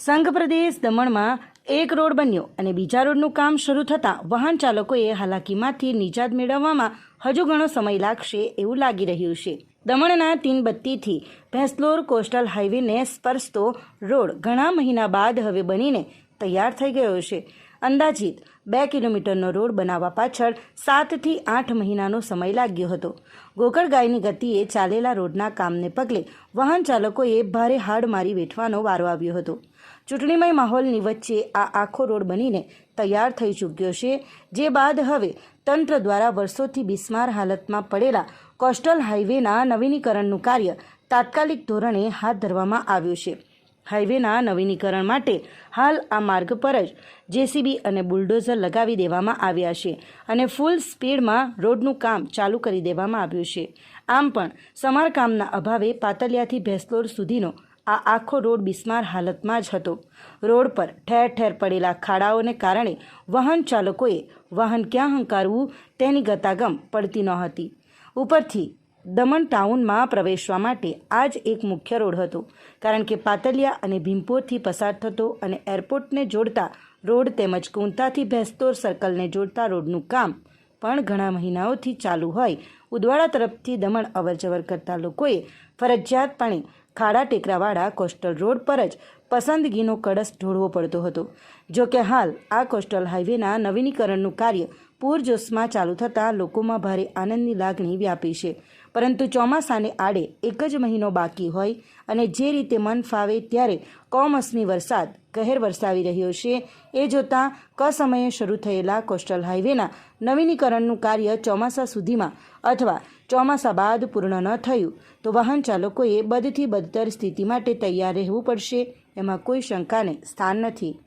સંઘ પ્રદેશ દમણમાં એક રોડ બન્યો અને બીજા રોડનું કામ શરૂ થતાં વાહન ચાલકોએ હાલાકીમાંથી નિજાત મેળવવામાં હજુ ઘણો સમય લાગશે એવું લાગી રહ્યું છે. દમણના તીનબત્તીથી ભેંસલોર કોસ્ટલ હાઈવેને સ્પર્શતો રોડ ઘણા મહિના બાદ હવે બનીને તૈયાર થઈ ગયો છે. અંદાજિત બે કિલોમીટરનો રોડ બનાવવા પાછળ સાતથી આઠ મહિનાનો સમય લાગ્યો હતો. ગોકળગાયની ગતિએ ચાલેલા રોડના કામને પગલે વાહન ચાલકોએ ભારે હાડ મારી વેઠવાનો વારો આવ્યો હતો. ચૂંટણીમય માહોલની વચ્ચે આ આખો રોડ બનીને તૈયાર થઈ ચૂક્યો છે, જે બાદ હવે તંત્ર દ્વારા વર્ષોથી બિસ્માર હાલતમાં પડેલા કોસ્ટલ હાઈવેના નવીનીકરણનું કાર્ય તાત્કાલિક ધોરણે હાથ ધરવામાં આવ્યું છે. હાઈવેના નવીનીકરણ માટે હાલ આ માર્ગ પર જ જેસીબી અને બુલડોઝર લગાવી દેવામાં આવ્યા છે અને ફૂલ સ્પીડમાં રોડનું કામ ચાલુ કરી દેવામાં આવ્યું છે. આમ પણ સમારકામના અભાવે પાતલિયાથી ભેંસલોર સુધીનો આ આખો રોડ બિસ્માર હાલતમાં જ હતો. રોડ પર ઠેર ઠેર પડેલા ખાડાઓને કારણે વાહન ચાલકોએ વાહન ક્યાં હંકારવું તેની ગતાગમ પડતી નહોતી ઉપરથી દમણ ટાઉનમાં પ્રવેશવા માટે આ જ એક મુખ્ય રોડ હતો. કારણ કે પાતલિયા અને ભીમપોરથી પસાર થતો અને એરપોર્ટને જોડતા રોડ તેમજ કુંતાથી ભેસ્તોર સર્કલને જોડતા રોડનું કામ પણ ઘણા મહિનાઓથી ચાલુ હોય. ઉદવાડા તરફથી દમણ અવરજવર કરતા લોકોએ ફરજિયાતપણે ખાડા ટેકરાવાળા કોસ્ટલ રોડ પર જ પસંદગીનો કળશ ઢોળવો પડતો હતો. જો કે હાલ આ કોસ્ટલ હાઈવેના નવીનીકરણનું કાર્ય પૂરજોશમાં ચાલુ થતાં લોકોમાં ભારે આનંદની લાગણી વ્યાપી છે. પરંતુ ચોમાસાને આડે એક જ મહિનો બાકી હોય અને જે રીતે મન ફાવે ત્યારે કમોસમી વરસાદ કહેર વરસાવી રહ્યો છે. એ જોતાં કસમયે શરૂ થયેલા કોસ્ટલ હાઈવેના નવીનીકરણનું કાર્ય ચોમાસા સુધીમાં અથવા ચોમાસા બાદ પૂર્ણ ન થયું તો વાહન ચાલકોએ બદથી બદતર સ્થિતિ માટે તૈયાર રહેવું પડશે. એમાં કોઈ શંકાને સ્થાન નથી.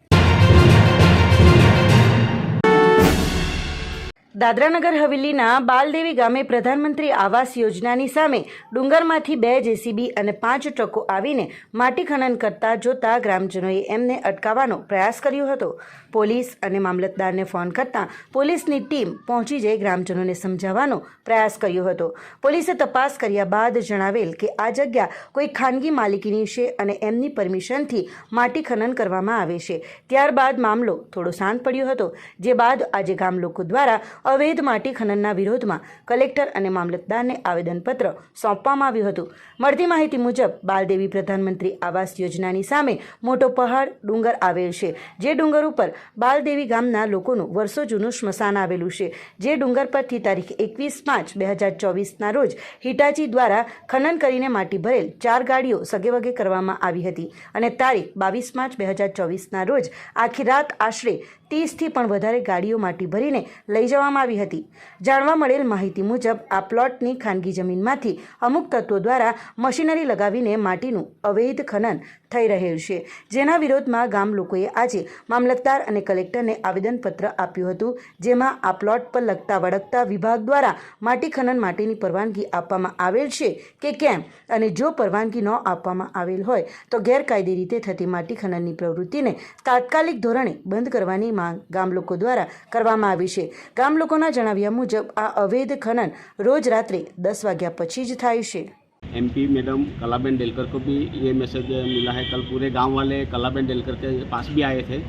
દાદરાનગર હવેલીના બાલદેવી ગામે પ્રધાનમંત્રી આવાસ યોજનાની સામે ડુંગરમાંથી બે જેસીબી અને પાંચ ટ્રકો આવીને માટી ખનન કરતા જોતા ગ્રામજનોએ એમને અટકાવવાનો પ્રયાસ કર્યો હતો. પોલીસ અને મામલતદારને ફોન કરતાં પોલીસની ટીમ પહોંચી જઈ ગ્રામજનોને સમજાવવાનો પ્રયાસ કર્યો હતો. પોલીસે તપાસ કર્યા બાદ જણાવેલ કે આ જગ્યા કોઈ ખાનગી માલિકીની છે અને એમની પરમિશનથી માટી ખનન કરવામાં આવે છે. ત્યારબાદ મામલો થોડો શાંત પડ્યો હતો, જે બાદ આજે ગામ લોકો દ્વારા અવૈધ માટી ખનનના વિરોધમાં કલેક્ટર અને મામલતદારને આવેદનપત્ર સોંપવામાં આવ્યું હતું. મળતી માહિતી મુજબ, બાલદેવી પ્રધાનમંત્રી આવાસ યોજનાની સામે મોટો પહાડ ડુંગર આવેલ છે, જે ડુંગર ઉપર બાલદેવી ગામના લોકોનું વર્ષો જૂનું સ્મશાન આવેલું છે. જે ડુંગર પરથી તારીખ એકવીસ પાંચ બે હજાર ચોવીસના રોજ હિટાચી દ્વારા ખનન કરીને માટી ભરેલ ચાર ગાડીઓ સગેવગે કરવામાં આવી હતી અને તારીખ બાવીસ પાંચ બે હજાર ચોવીસના રોજ આખી રાત આશરે ત્રીસથી પણ વધારે ગાડીઓ માટી ભરીને લઈ જવામાં આવી હતી. જાણવા મળેલ માહિતી મુજબ, આ પ્લોટની ખાનગી જમીનમાંથી અમુક તત્વો દ્વારા મશીનરી લગાવીને માટીનું અવૈધ ખનન થઈ રહેલ છે. જેના વિરોધમાં ગામ લોકોએ આજે મામલતદાર અને કલેક્ટરને આવેદનપત્ર આપ્યું હતું, જેમાં આ પ્લોટ પર લગતા વળગતા વિભાગ દ્વારા માટી ખનન માટેની પરવાનગી આપવામાં આવેલ છે કે કેમ? અને જો પરવાનગી ન આપવામાં આવેલ હોય, તો ગેરકાયદે રીતે થતી માટી ખનનની પ્રવૃત્તિને તાત્કાલિક ધોરણે બંધ કરવાની માંગ ગામ લોકો દ્વારા કરવામાં આવી છે. ગામ લોકોના જણાવ્યા મુજબ, આ અવૈધ ખનન રોજ રાત્રે દસ વાગ્યા પછી જ થાય છે. एमपी मैडम कलाबेन डेलकर को भी ये मैसेज मिला है। कल पूरे गाँव वाले कलाबेन डेलकर के पास भी आए थे।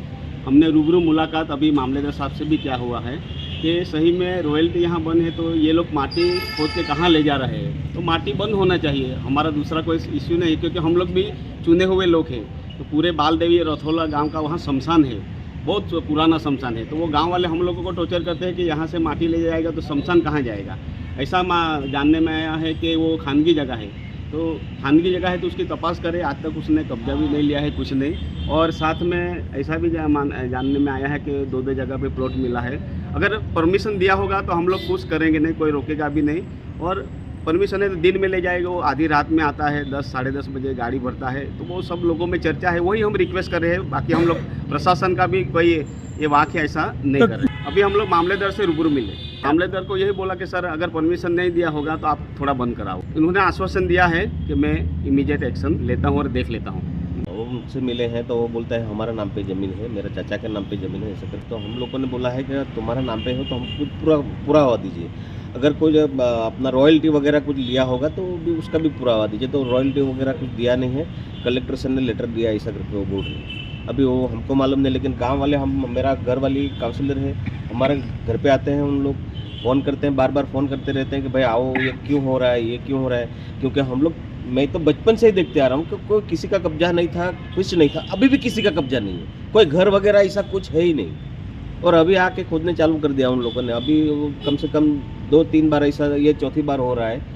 हमने रूबरू मुलाकात अभी मामलेदार साहब से भी क्या हुआ है कि सही में रॉयल्टी यहाँ बंद है तो ये लोग माटी खोद के कहाँ ले जा रहे हैं? तो माटी बंद होना चाहिए। हमारा दूसरा कोई इश्यू नहीं, क्योंकि हम लोग भी चुने हुए लोग हैं। तो पूरे बाल देवी रथोला गाँव का वहाँ शमशान है। बहुत पुराना शमशान है। तो वो गाँव वाले हम लोगों को टॉर्चर करते हैं कि यहाँ से माटी ले जाएगा तो शमशान कहाँ जाएगा? ऐसा मा- जानने में आया है कि वो खानगी जगह है। तो खानगी जगह है तो उसकी तपास करें आज तक उसने कब्जा भी नहीं लिया है कुछ नहीं। और साथ में ऐसा भी जा- मान- जानने में आया है कि दो दो जगह पे प्लॉट मिला है। अगर परमिशन दिया होगा तो हम लोग कुछ करेंगे नहीं कोई रोकेगा भी नहीं। और परमिशन है तो दिन में ले जाएगा वो आधी रात में आता है दस साढ़े दस बजे गाड़ी भरता है। तो वो सब लोगों में चर्चा है वही हम रिक्वेस्ट कर रहे हैं बाकी हम लोग प्रशासन का भी कोई ये वाक्य ऐसा नहीं कर रहे। अभी हम लोग मामलेदार से रूबरू मिले। मामलेदार को यही बोला कि, सर, अगर परमिशन नहीं दिया होगा तो आप थोड़ा बंद कराओ। इन्होंने आश्वासन दिया है कि मैं इमीडिएट एक्शन लेता हूँ और देख लेता हूँ। वो मुझसे मिले हैं तो वो बोलता है, हमारा नाम पे ज़मीन है, मेरा चाचा के नाम पे ज़मीन है। ऐसा करके तो हम लोगों ने बोला है कि, तुम्हारा नाम पे हो तो हमको पूरा पूरा हवा दीजिए। अगर कोई अपना रॉयल्टी वगैरह कुछ लिया होगा तो भी उसका भी पूरा हवा दीजिए। तो रॉयल्टी वगैरह कुछ दिया नहीं है कलेक्टर सर ने लेटर दिया ऐसा करके वो बोल रहे हैं। अभी वो हमको मालूम नहीं, लेकिन गाँव वाले हम, मेरा घर वाली काउंसलर है, हमारे घर पे आते हैं उन लोग फ़ोन करते हैं बार बार फ़ोन करते रहते हैं कि भाई आओ, ये क्यों हो रहा है, ये क्यों हो रहा है, क्योंकि हम लोग, मैं तो बचपन से ही देखते आ रहा हूँ कि कोई किसी का कब्जा नहीं था, कुछ नहीं था, अभी भी किसी का कब्जा नहीं है, कोई घर वगैरह ऐसा कुछ है ही नहीं। और अभी आके खोदने चालू कर दिया उन लोगों ने, अभी कम से कम दो तीन बार ऐसा, ये चौथी बार हो रहा है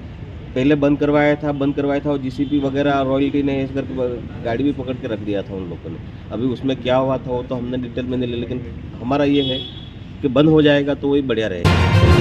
पहले बंद करवाया था बंद करवाया था और जीसीपी वगैरह रॉयल्टी ने इस करके गाड़ी भी पकड़ के रख दिया था उन लोगों ने अभी उसमें क्या हुआ था वो तो हमने डिटेल में नहीं लिया लेकिन हमारा ये है कि बंद हो जाएगा तो वही बढ़िया रहेगा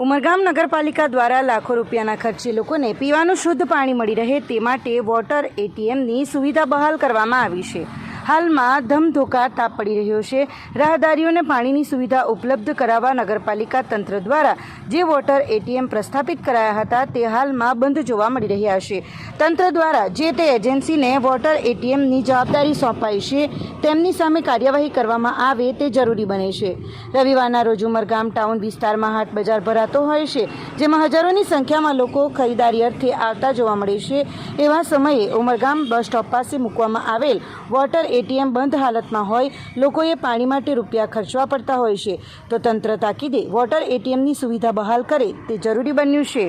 ઉમરગામ નગરપાલિકા દ્વારા લાખો રૂપિયાના ખર્ચે લોકોને પીવાનું શુદ્ધ પાણી મળી રહે તે માટે વોટર એટીએમની સુવિધા બહાલ કરવામાં આવી છે હાલમાં ધમધોકાર તાપ પડી રહ્યો છે. રાહદારીઓને પાણીની સુવિધા ઉપલબ્ધ કરાવવા નગરપાલિકા તંત્ર દ્વારા જે વોટર એટીએમ પ્રસ્થાપિત કરાયા હતા તે હાલમાં બંધ જોવા મળી રહ્યા છે. તંત્ર દ્વારા જે તે એજન્સીને વોટર એટીએમની જવાબદારી સોંપાઈ છે તેમની સામે કાર્યવાહી કરવામાં આવે તે જરૂરી બને છે. રવિવારના રોજ ઉમરગામ ટાઉન વિસ્તારમાં હાટ બજાર ભરાતો હોય છે, જેમાં હજારોની સંખ્યામાં લોકો ખરીદારી અર્થે આવતા જોવા મળે છે. એવા સમયે ઉમરગામ બસ સ્ટોપ પાસે મૂકવામાં આવેલ વોટર એટીએમ બંધ હાલતમાં હોય, લોકોએ પાણી માટે રૂપિયા ખર્ચવા પડતા હોય છે. તો તંત્ર તાકીદે વોટર એટીએમની સુવિધા બહાલ કરે, તે જરૂરી બન્યું છે.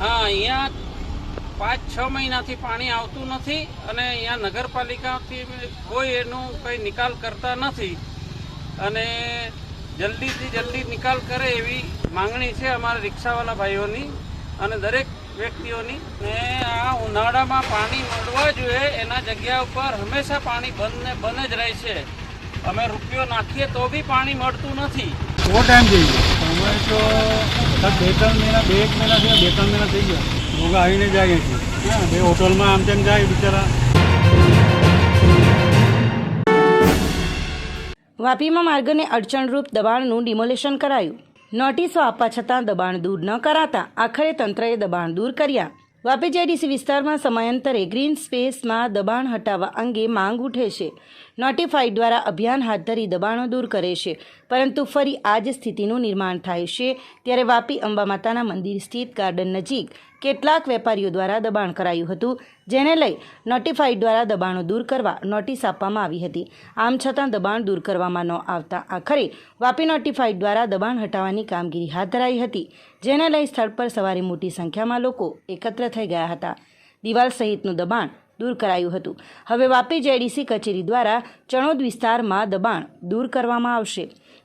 હા, અહીંયા પાંચ છ મહિનાથી પાણી આવતું નથી અને અહીંયા નગરપાલિકાથી કોઈ એનું કંઈ નિકાલ કરતા નથી. અને જલ્દીથી જલ્દી નિકાલ કરે એવી માંગણી છે અમારા રિક્ષાવાળા ભાઈઓની. અને દરેક વ્યક્તિઓની ને આ ઉનાળામાં પાણી મળવા જોઈએ એના જગ્યા ઉપર હંમેશા પાણી બંધ ને બંધ જ રહે છે. અમે રૂપિયો નાખીએ તો બી પાણી મળતું નથી. બહુ ટાઈમ થઈ ગયો. અમે તો બે ત્રણ મહિના બે એક મહિના થયા બે ત્રણ મહિના થઈ ગયા. લોકો આવીને જાય છે હા. બે હોટલમાં આમ તેમ જાય બિચારા. વાપીમાં માર્ગને અડચણરૂપ દબાણનું ડિમોલેશન કરાયું. નોટિસો આપવા છતાં દબાણ દૂર ન કરાતા. આખરે તંત્રએ દબાણ દૂર કર્યા. વાપી જેડીસી વિસ્તારમાં સમયાંતરે ગ્રીન સ્પેસમાં દબાણ હટાવવા અંગે માંગ ઉઠે છે. નોટિફાઈડ દ્વારા અભિયાન હાથ ધરી દબાણો દૂર કરે છે. પરંતુ ફરી આ જ સ્થિતિનું નિર્માણ થાય છે. ત્યારે વાપી અંબા માતાના મંદિર સ્થિત ગાર્ડન નજીક કેટલાક વેપારીઓ દ્વારા દબાણ કરાયું હતું, જેને લઈ નોટિફાઈડ દ્વારા દબાણો દૂર કરવા નોટિસ આપવામાં આવી હતી. આમ છતાં દબાણ દૂર કરવામાં ન આવતા આખરે વાપી નોટિફાઈડ દ્વારા દબાણ હટાવવાની કામગીરી હાથ ધરાઈ હતી, જેને લઈ સ્થળ પર સવારે મોટી સંખ્યામાં લોકો એકત્ર થઈ ગયા હતા. દિવાલ સહિતનું દબાણ દૂર કરાયું હતું. હવે વાપી જેડીસી કચેરી દ્વારા ચણોદ વિસ્તારમાં દબાણ દૂર કરવામાં આવશે.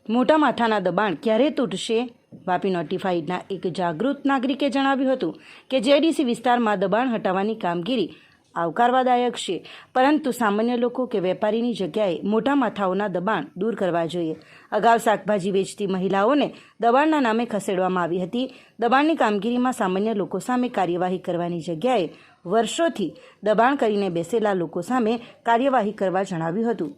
મોટા માથાના દબાણ ક્યારે તૂટશે? વાપી નોટિફાઈડના એક જાગૃત નાગરિકે જણાવ્યું હતું કે જેડીસી વિસ્તારમાં દબાણ હટાવવાની કામગીરી આવકારવાદાયક છે. પરંતુ સામાન્ય લોકો કે વેપારીની જગ્યાએ મોટા માથાઓના દબાણ દૂર કરવા જોઈએ. અગાઉ શાકભાજી વેચતી મહિલાઓને દબાણના નામે ખસેડવામાં આવી હતી. દબાણની કામગીરીમાં સામાન્ય લોકો સામે કાર્યવાહી કરવાની જગ્યાએ વર્ષોથી દબાણ કરીને બેસેલા લોકો સામે કાર્યવાહી કરવા જણાવ્યું હતું.